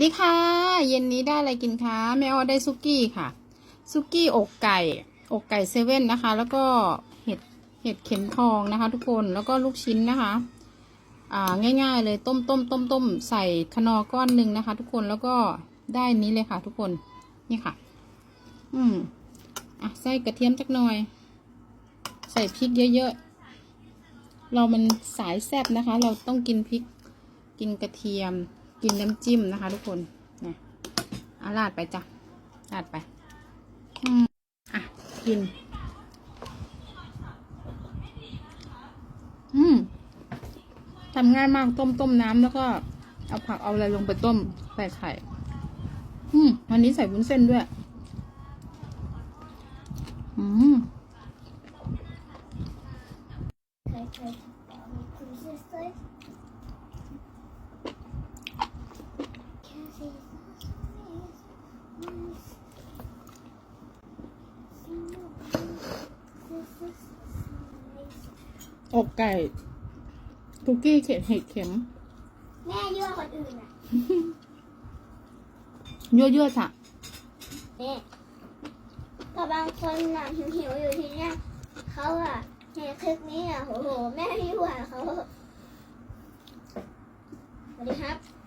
สดีค่ะ เย็นนี้ได้อะไรกินคะแม่ออได้ซุกี้ค่ะซุกี้อกไก่อกไก่เซเว่นนะคะ แล้วก็เห็ดเห็ดเข็มทองนะคะ ทุกคนแล้วก็ลูกชิ้นนะคะ อ่าง่าย ๆ เลยต้มต้มต้มต้มใส่คนอก้อนหนึ่งนะคะ ทุกคนแล้วก็ได้นี้เลยค่ะ ทุกคนนี่ค่ะ อืมอะใส่กระเทียมจักหน่อย ใส่พริกเยอะๆเรามันสายแซ่บนะคะ เราต้องกินพริกกินกระเทียม กินน้ำจิ้มนะคะ ทุกคนนะเอาราดไปจ้ะราดไปอืมอะกิน อืมทำง่ายมากต้มต้มน้ำแล้วก็ เอาผักเอาอะไรลงไปต้มใส่ไข่ อืมวันนี้ใส่วุ้นเส้นด้วย อืม อกไก่คุกกี้เข็มเห็ดเข็มแม่ยั่วคนอื่นอะยั่วยั่วสะนี่ก็บางคนน่ะหิวหิวๆอยู่ที่เนี่ยเขาอะเห็นคลิปนี้อะโหโห แม่ยั่วเขาสวัสดีครับ